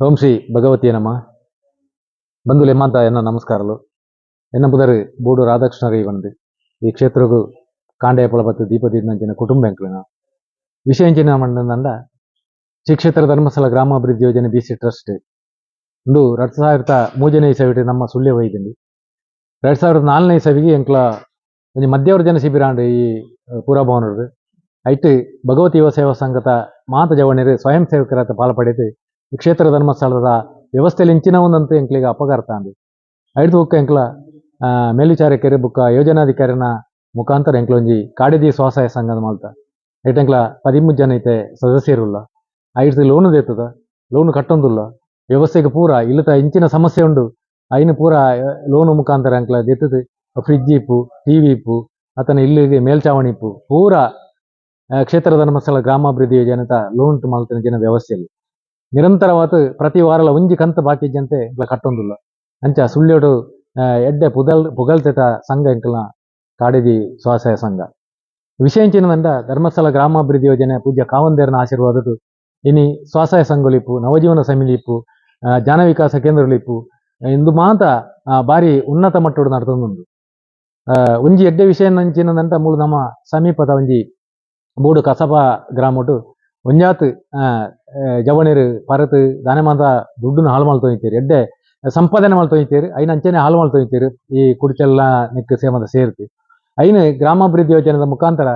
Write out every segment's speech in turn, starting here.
ఓం శ్రీ భగవతి నమ బంధువులు ఏమంత ఎన్న నమస్కారాలు ఎన్న పుదరు బూడు రాధాకృష్ణరి వంది ఈ ಕ್ಷೇತ್ರಗೂ ಕಾಂಡೇಪಲಪತ್ತು ದೀಪದೀರ್ನಂಚಿನ ಕುಟುಂಬ ಎಂಕ್ಲಿನ ವಿಷಯಂಚಿನ ಮಂಡಂದಂಡ ಶ್ರೀ ಕ್ಷೇತ್ರ ಧರ್ಮಸ್ಥಳ ಗ್ರಾಮಾಭಿವೃದ್ಧಿ ಯೋಜನೆ ಬಿ ಸಿ ಟ್ರಸ್ಟ್ ಇಂದು ಎರಡು ಸಾವಿರದ ಮೂಜನೇ ಇಸವಿಟ್ಟು ನಮ್ಮ ಸುಳ್ಯ ಒಯ್ದಿಂಡಿ ಎರಡು ಸಾವಿರದ ನಾಲ್ಕನೇ ಇಸವಿಗೆ ಎಂಕ್ಲ ಒಂಜಿ ಮಧ್ಯವರ್ಜನ ಶಿಬಿರ ಅಂಡ್ ಈ ಪೂರಭವನರು ಐಟ್ ಭಗವತಿ ಯುವ ಸೇವಾ ಸಂಘದ ಮಾತ ಜವಣಿರು ಸ್ವಯಂ ಸೇವಕರ ಪಾಲ್ಪಡಿತು ಈ ಕ್ಷೇತ್ರ ಧರ್ಮಸ್ಥಳದ ವ್ಯವಸ್ಥೆಯಲ್ಲಿ ಇಂಚಿನ ಒಂದಂತೂ ಎಂಕ್ಲಿಗೆ ಅಪಘಾತ ಅಂದು ಐದು ಬುಕ್ಕ ಎಂಕ್ಲ ಮೇಲ್ವಿಚಾರಕರು ಬುಕ್ಕ ಯೋಜನಾಧಿಕಾರಿನ ಮುಖಾಂತರ ಎಂಕ್ಲೊಂಜಿ ಕಾಡಿದಿ ಸ್ವಸಹಾಯ ಸಂಘದ ಮಾಲ್ತ. ಐಟ್ ಎಂಕ್ಲ ಪದಿಮೂರು ಜನ ಐತೆ ಸದಸ್ಯರುಲ್ಲ. ಐದು ಲೋನ್ ದೇತದ ಲೋನ್ ಕಟ್ಟೊಂದುಲ್ಲ. ವ್ಯವಸ್ಥೆಗೆ ಪೂರ ಇಲ್ಲತ ಇಂಚಿನ ಸಮಸ್ಯೆ ಉಂಡು. ಐನು ಪೂರ ಲೋನ್ ಮುಖಾಂತರ ಎಂಕ್ಲ ದೇತದೆ ಫ್ರಿಜ್ ಇಪ್ಪು ಟಿವಿ ಇಪ್ಪು ಅತನ ಇಲ್ಲಿಗೆ ಮೇಲ್ಚಾವಣಿ ಇಪ್ಪು. ಪೂರ ಕ್ಷೇತ್ರ ಧರ್ಮಸ್ಥಳ ಗ್ರಾಮಾಭಿವೃದ್ಧಿ ಯೋಜನೆತ ಲೋನ್ ಮಾಲ್ತಿನ ಜನ ವ್ಯವಸ್ಥೆಯಲ್ಲಿ. ನಿರಂತರವಾದ ಪ್ರತಿ ವಾರಲ ಒಂಜಿ ಕಂತ ಬಾಕಿ ಇಜ್ಜಂತೆ ಎಂಕ್ಲ ಕಟ್ಟೊಂದುಲ್ಲ. ಅಂಚ ಸುಳ್ಯೋಡು ಎಡ್ಡೆ ಪುಗಲ್ ಪುಗಲ್ತೆತ ಸಂಘ ಎಂಕಲ್ನ ಕಾಡಿದಿ ಸ್ವಸಹಾಯ ಸಂಘ. ವಿಷಯಂಚಿನದಂಡ ಧರ್ಮಸ್ಥಳ ಗ್ರಾಮಾಭಿವೃದ್ಧಿ ಯೋಜನೆ ಪೂಜ್ಯ ಕಾವಂದೇರನ ಆಶೀರ್ವಾದದು ಇನಿ ಸ್ವಸಹಾಯ ಸಂಘಲಿಪ್ಪು ನವಜೀವನ ಸಮಿಲಿಪ್ಪು ಜ್ಞಾನ ವಿಕಾಸ ಕೇಂದ್ರಗಳಿಪ್ಪು ಇಂದು ಮಾತ ಭಾರಿ ಉನ್ನತ ಮಟ್ಟದ ನಡ್ತೊಂದುಂಡು ಒಂಜಿ ಎಡ್ಡೆ ವಿಷಯ ನಂಚಿನದಂತ ಮೂಲು ನಮ್ಮ ಸಮೀಪದ ಒಂಜಿ ಮೂಡು ಕಸಬಾ ಗ್ರಾಮಡು ಒಂಜಾತ್ ಜವಣಿರು, ಪರತ್, ದಾನೆ ಮಾತ ದುಡ್ಡುನ ಹಾಳು ಮಾಡ್ತೊಯ್ತೀರಿ ಎಡ್ಡೆ, ಸಂಪಾದನೆ ಮಾಡ್ತೊಯ್ತೀರಿ ಐನ ಅಂಚನೆ ಹಾಳು ಮಾಡ್ತೊಯ್ತೀರಿ ಈ ಕುಡಿಚೆಲ್ಲ ನಿಕ್ಕ ಸೇಮದ ಸೇರ್ತಿ. ಐನು ಗ್ರಾಮಾಭಿವೃದ್ಧಿ ಯೋಜನೆದ ಮುಖಾಂತರ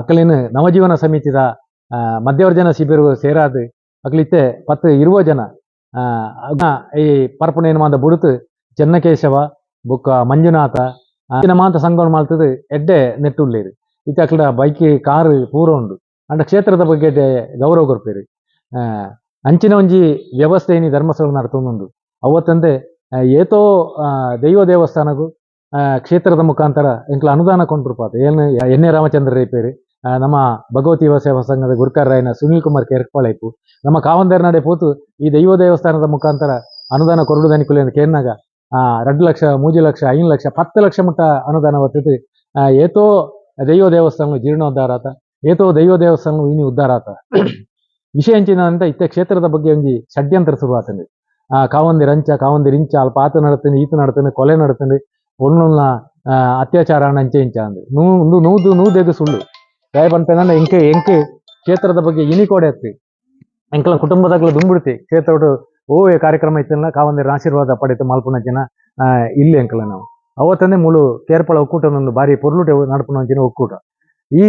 ಅಕಲಿನ ನವಜೀವನ ಸಮಿತಿದ ಮಧ್ಯವರ್ಜನ ಶಿಬಿರ ಸೇರಾದು. ಅಕಲಿತ್ತೆ ಪತ್ತು ಇರುವ ಜನ ಈ ಪರ್ಪಣ ಏನು ಮಾತ ಬುಡುತು ಚೆನ್ನಕೇಶವ, ಬೊಕ್ಕ ಮಂಜುನಾಥ ಮಾಂತ ಸಂಘ ಮಾಡ್ತದೆ ಎಡ್ಡೆ ನೆಟ್ಟುಳ್ಳೇರು. ಇತ್ತೆ ಅಕಲ ಬೈಕ್, ಕಾರ್ ಪೂರ ಉಂಡು. ಅಂಡ ಕ್ಷೇತ್ರದ ಬಗ್ಗೆ ಗೌರವ ಕೊರ್ಪೇರು ಅಂಚಿನ ಒಂಜಿ ವ್ಯವಸ್ಥೆ ಏನಿ ಧರ್ಮಸ್ಥಳ ನಡ್ತೊಂದು ಅವತ್ತಂದೆ ಏತೋ ದೈವ ದೇವಸ್ಥಾನಗೂ ಕ್ಷೇತ್ರದ ಮುಖಾಂತರ ಎಂಕ್ಲ ಅನುದಾನ ಕೊಂಡ್ರುಪಾತ. ಏನು ಎನ್ ಎ ರಾಮಚಂದ್ರ ರೈಪೇರಿ ನಮ್ಮ ಭಗವತಿ ಸೇವಾ ಸಂಘದ ಗುರುಕಾರರಾಯನ ಸುನೀಲ್ ಕುಮಾರ್ ಕೆರ್ಪಾಳೈಪು ನಮ್ಮ ಕಾವಂದರ್ ನಡೆ ಪೋತು ಈ ದೈವ ದೇವಸ್ಥಾನದ ಮುಖಾಂತರ ಅನುದಾನ ಕೊರಡುದಾನಿಕುಲಿ ಅಂತ ಕೇರ್ನಾಗ ಎರಡು ಲಕ್ಷ, ಮೂಜು ಲಕ್ಷ ಐದು ಲಕ್ಷ, ಪತ್ತು ಲಕ್ಷ ಮುಟ್ಟ ಅನುದಾನ ಬರ್ತದೆ ಏತೋ ದೈವ ದೇವಸ್ಥಾನ ಜೀರ್ಣೋದ್ಧಾರ ಆತ. ಏತೋ ದೈವ ದೇವಸ್ಥಾನ ಇನ್ನು ಉದ್ಧಾರ ಆತ ವಿಷಯ ಎಂಚಿನ ಅಂತ ಇತ್ತೆ ಕ್ಷೇತ್ರದ ಬಗ್ಗೆ ಒಂಜಿ ಷಡ್ಯಂತ್ರ ಶುರು ಆತಂದೆ ಆ, ಕಾವಂದಿ ಅಂಚ ಕಾವಂದಿ ಇಂಚ ಅಲ್ಪ ಆತ ನಡತೇನೆ, ಈತ ನಡತೇನೆ, ಕೊಲೆ ನಡತೇನೆ ಒಳ್ಳೊಳ್ಳ ಅತ್ಯಾಚಾರ ಅಂಚೆ ಇಂಚ ಅಂದೆ. ನೂ, ಒಂದು ನೂದು, ನೂದೆದು ಸುಳ್ಳು. ದಯ ಬಂತಂದ್ರೆ ಎಂಕೆ ಎಂಕೆ ಕ್ಷೇತ್ರದ ಬಗ್ಗೆ ಇನಿ ಕೊಡೆ ಹತ್ತಿ ಎಂಕಲ ಕುಟುಂಬದಾಗಲ ದುಂಬಿಡ್ತಿ. ಕ್ಷೇತ್ರ ಓವೇ ಕಾರ್ಯಕ್ರಮ ಇತ್ತಲ್ಲ ಕಾವಂದಿರ ಆಶೀರ್ವಾದ ಪಡೆತು ಮಲ್ಪುನ ಜನ ಇಲ್ಲಿ ಎಂಕಲ ನಾವು. ಅವತ್ತಂದೇ ಮೂಲು ಕೇರ್ಪಳ ಒಕ್ಕೂಟನೊಂದು ಬಾರಿ ಪೊರ್ಲುಟೆ ನಡ್ಪುನ ಒಕ್ಕೂಟ. ಈ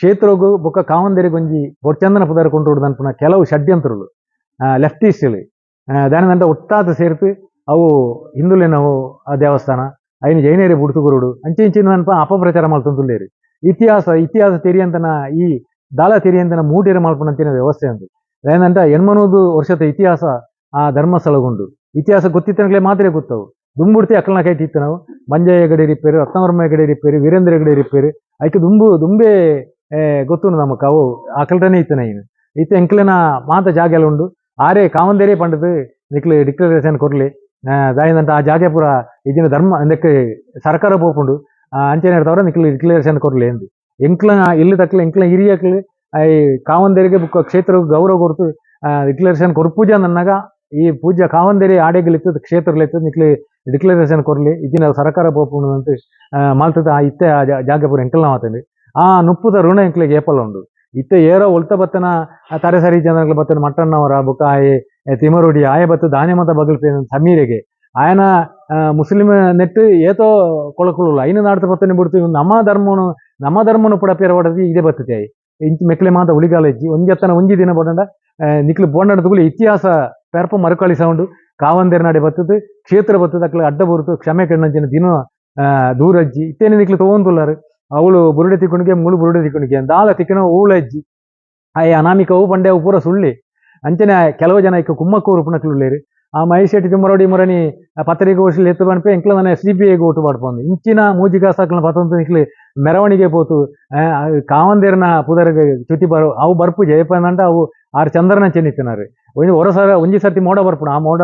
ಕ್ಷೇತ್ರಗೂ ಬೊಕ್ಕ ಕಾವಂದಿರಿಗೆ ಒಂಜಿ ಬೊಡ್ಚಂದನ ಪುದರ್ ಅನ್ಪುನ ಕೆಲವು ಷಡ್ಯಂತ್ರಗಳು. ಲೆಫ್ಟಿಸ್ಟ್ಲಿ ದಾನದಂಡ ಒಟ್ಟಾದ ಸೇರ್ತು ಅವು ಆ ದೇವಸ್ಥಾನ, ಐನು ಜೈನೇರಿ ಬುಡ್ತುಗುರುಡು, ಅಂಚೆ ಇಂಚಿನ ಅನ್ಪ ಅಪಪ್ರಚಾರ ಮಾಡ್ತಂತುಲ್ಲೇರಿ ಇತಿಹಾಸ ಇತಿಹಾಸ ತೆರಿಯಂತನ ಈ ದಾಳ ತೆರಿಯಂತನ ಮೂಟೇರ ಮಲ್ಪನಂತಿನ ವ್ಯವಸ್ಥೆ ಅಂದು. ಏನಂತ ಎಣ್ಮನೂದು ವರ್ಷದ ಇತಿಹಾಸ ಆ ಧರ್ಮಸ್ಥಳಗೊಂಡು. ಇತಿಹಾಸ ಗೊತ್ತಿತ್ತನಗಳೇ ಮಾತ್ರ ಗೊತ್ತವು. ದುಂಬುಡ್ತಿ ಅಕ್ಕಲನ ಕೈ ತಿತ್ತು ನಾವು. ಮಂಜಯ್ಯ ಗಡಿ ರಿಪೇರು ರತ್ನವರ್ಮ ಗಡಿ ರಿಪೇರು ವೀರೇಂದ್ರ ಗಡಿ ರಿಪೇರು ಅದಕ್ಕೆ ದುಂಬು, ದುಂಬೆ ಏ, ಗೊತ್ತು ನಮಕ್ ಅವು ಅಕಲ್ಟನೆ ಇತ್ತನ ಇನ್ನು ಇತ್ತೆ ಎಂಕ್ಲೆನ ಮಾತ ಜಾಗ ಎಲ್ಲ ಉಂಡು ಆರೇ ಕಾವಂದೇರೇ ಪಂಡದು ನಿಕ್ಲು ಡಿಕ್ಲರೇಷನ್ ಕೊರ್ಲಿ ಆ, ದಾಯದಂತ ಆ ಜಾಗೆ ಪೂರ ಇದಿನ ಧರ್ಮ ಅಂದಕ್ಕೆ ಸರ್ಕಾರ ಪೋಪುಂಡು ಆ, ಅಂಚೆನೆ ಇರ್ತಾವ್ರ ನಿಕ್ಲು ಡಿಕ್ಲರೇಷನ್ ಕೊರ್ಲಿ ಎಂದು ಎಂಕ್ಲ ಇಲ್ಲಿ ತಕ್ಲ ಎಂಕ್ಲ ಹಿರಿಯಕ್ಲು ಈ ಕಾವಂದೇರಿಗೆ ಬುಕ್ಕ ಕ್ಷೇತ್ರ ಗೌರವ ಕೊರ್ತು ಡಿಕ್ಲರೇಷನ್ ಕೊರ್ಪೂಜ ನನ್ನಾಗ ಈ ಪೂಜಾ ಕಾವಂದೇರಿ ಆಡೆಗಳಿತ್ತು ಕ್ಷೇತ್ರಲಿತ್ತು ನಿಕ್ಲಿ ಡಿಕ್ಲರೇಷನ್ ಕೊರ್ಲಿ ಇದಿನ ಸರ್ಕಾರ ಪೋಪುಂಡು ಅಂತ ಮಾಲ್ತದ ಆ ಇತ್ತೆ ಆ ಜಾ- ಜಾಗ ಪೂರ ಎಂಕಲ್ನ ಮಾತಂడి ಆ ನುಪ್ಪುದ ಋಣ ಎಂಕ್ಲಿಗೆ ಏಪಲ್ ಉಂಡು. ಇತ್ತೆ ಏರೋ ಒಳ್ತ ಬತ್ತನ ತರೆ ಸರಿ ಜನಗಳ ಬತ್ತನ ಮಟ್ಟಣ್ಣವರ ಬುಕ್ಕ ಆಯೆ ತಿಮರುಡಿ, ಆಯ ಬತ್ತು ದಾನೆ ಮತ ಬಗಲ್ ಸಮೀರೆಗೆ. ಆಯನ ಮುಸ್ಲಿಂ ನೆಟ್ಟು ಏತೋ ಕೊಳಕುಳು ಐನ ನಾಡ್ತ ಬತ್ತನೆ ಬಿಡ್ತು ನಮ್ಮ ಧರ್ಮನು ನಮ್ಮ ಧರ್ಮನು ಪುಡ ಪೇರ ಹೊಡೆದು ಇದೇ ಬತ್ತತೆ. ಇಂಚ ಮೆಕ್ಲೆ ಮಾತ ಉಳಿಗಾಲ ಇಜ್ಜಿ. ಒಂಜತ್ತನ ಒಂಜಿ ದಿನ ಬೋಡಂಡ ನಿಕ್ಲು ಬೋಂಡದಗುಳು ಇತಿಹಾಸ ಪೆರ್ಪ ಮರುಕಳಿ ಸೌಂಡು ಕಾವಂದೇರ ನಡೆ ಬತ್ತದು, ಕ್ಷೇತ್ರ ಬತ್ತದ ಅಕ್ಲ ಅಡ್ಡ ಬರುತ್ತು ಕ್ಷಮೆ ಕಣ್ಣಂಚಿನ ದಿನ ದೂರಜ್ಜಿ. ಇತ್ತೇನೆ ನಿಕ್ಲು ತಗೊಂದುಲ್ಲಾರು ಅವಳು ಬುರುಡೆ ತಿಕ್ಕುಣಿಗೆ ಮುಳು ಬುರುಡೆ ತಿಕ್ಕುಣಿಗೆ ದಾಳ ತಿಕ್ಕನ ಊಳ ಅಜ್ಜಿ ಆಯ್ ಅನಾಮಿಕ ಹೂ ಪಂಡೆ ಅವು ಪೂರ ಸುಳ್ಳಿ. ಅಂಚನೆ ಕೆಲವು ಜನ ಇಕ್ಕ ಕುಮ್ಮಕ್ಕೂರು ಪುಣಕ್ಲುಳ್ಳೇರು ಆ ಮಹೇಶ್ ಶೆಟ್ಟಿ ತಿಮ್ಮರೋಡಿ ಮುರನಿ ಆ ಪತ್ರಿಕೆ ವರ್ಷ ಎತ್ತು ಬಣ್ಪೆ ಎಂಕ್ಲ ನನ್ನ ಸಿ ಬಿ ಐಗೆ ಓಟು ಮಾಡ್ಕೊಂಡು ಇಂಚಿನ ಮೂಜಿಗ ಸಾಕ್ಲ ಪತ್ತೊಂದು ನಿಕ್ಲಿ ಮೆರವಣಿಗೆ ಪೋತು. ಆ, ಆ ಕಾವಂದೇರ್ನ ಪುದರ್ಗೆ ಚುತಿ ಬರು ಅವು ಬರ್ಪು ಜಯಪಂದಂಟ ಅವು ಆರು ಚಂದ್ರನ ಚೆನ್ನಿತ್ತಿನಾರು. ಒಂಜಿ ಹೊರ ಸರ ಒಂಜಿ ಸರ್ತಿ ಮೋಡ ಬರ್ಪುಣ. ಆ ಮೋಡ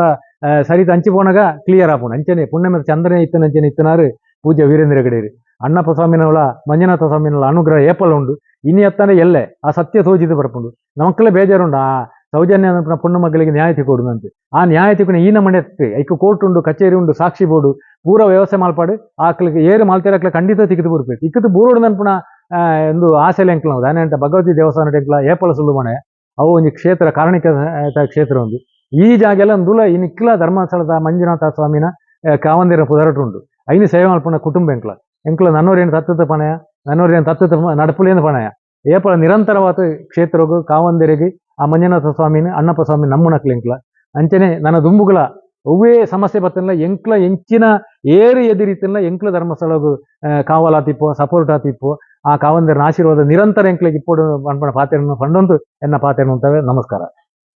ಆ, ಸರಿತ ಅಂಚಿ ಪೋನಾಗ ಕ್ಲಿಯರ್ ಆಪುಣ. ಅಂಚನೆ ಪುಣ್ಯ ಮೇಲೆ ಚಂದ್ರನೇ ಇತ್ತನಂಚನೆ ಇತ್ತಿನಾರು ಪೂಜ್ಯ ವೀರೇಂದ್ರ ಗಡೇರಿ. ಅಣ್ಣಪ್ಪ ಸ್ವಾಮಿನವಳ ಮಂಜುನಾಥ ಸ್ವಾಮಿನವಳ ಅನುಗ್ರಹ ಏಪಲ್ ಉಂಡು ಇನ್ನು ಎತ್ತಾನೆ ಎಲ್ಲೆ ಆ ಸತ್ಯ ತೋಜಿದು ಬರ್ಪುಂಡು. ನಮಕ್ಕಲೇ ಬೇಜಾರುಂಡು ಆ ಸೌಜನ್ಯ ಪುಣ್ಣ ಮಕ್ಕಳಿಗೆ ನ್ಯಾಯ ತಿಕೊಡುನಂತೆ ಆ ನ್ಯಾಯ ತಿಕ್ಕೊಂಡು ಈ ಮನೆ ಐಕ ಕೋರ್ಟ್ ಉಂಡು ಕಚೇರಿ ಉಂಡು ಸಾಕ್ಷಿ ಬೋರ್ಡು ಪೂರ ವ್ಯವಸ್ಥೆ ಮಾಲ್ಪಾಡು. ಆಕ್ಲಿಗೆ ಏರು ಮಾಲ್ತೇರಕ್ಲ ಖಂಡಿತ ತಿಕ್ಕಿದು ಬರ್ಬೇಕು. ಇಕ್ಕದು ಬೂರೋಡು ನನ್ಪುನ ಆ, ಒಂದು ಆಸೆಲೆ ಎಂಕ್ಲ ನಾವು. ಭಗವತಿ ದೇವಸ್ಥಾನ ಎಂಕ್ಲ ಏಪಲ ಸುಳ್ಳು ಮನೆ ಅವು ಒಂದು ಕ್ಷೇತ್ರ ಕಾರಣಿಕ ಕ್ಷೇತ್ರ ಒಂದು. ಈ ಜಾಗೆಲ್ಲ ಒಂದುಲ ಒಂದು ನಿಕ್ಲ ಧರ್ಮಸ್ಥಳದ ಮಂಜುನಾಥ ಸ್ವಾಮಿನ ಕಾವಂದಿರ ಪುದರಟು ಉಂಡು ಐನು ಸೇವೆ ಮಲ್ಪನ ಕುಟುಂಬ ಎಂಕ್ಲ. ಎಂಕ್ಲ ನನ್ನೋರೇನು ತತ್ತದ ಪಣಯ? ನನ್ನೋರೇನು ತತ್ತದ ನಡಪುಲೇನು ಪಣಯ? ಏಪಲ ನಿರಂತರವಾದ ಕ್ಷೇತ್ರಗು ಕಾವಂದಿರಿಗೆ, ಆ ಮಂಜುನಾಥ ಸ್ವಾಮಿನ, ಅಣ್ಣಪ್ಪ ಸ್ವಾಮಿ ನಮ್ಮುನಕ್ಲ ಎಂಕ್ಲ. ಅಂಚನೆ ನನ್ನ ದುಂಬುಗಳ ಒವ್ವೇ ಸಮಸ್ಯೆ ಬತ್ತಲ್ಲ ಎಂಕ್ಲ ಎಂಚಿನ ಏರು ಎದಿರಿತಿಲ್ಲ ಎಂಕ್ಲ ಧರ್ಮಸ್ಥಳ ಕಾವಲಾತಿಪ್ಪೋ ಸಪೋರ್ಟ್ ಆತಿಪ್ಪೋ ಆ ಕಾವಂದಿರನ ಆಶೀರ್ವಾದ ನಿರಂತರ ಎಂಕ್ಲಿಗೆ ಇಪ್ಪೋಡು ಪಂಪಣ ಪಾತೆರನ್ನು ಪಂಡೊಂದು ಎನ್ನ ಪಾತೆರನು ಅಂತವೆ ನಮಸ್ಕಾರ.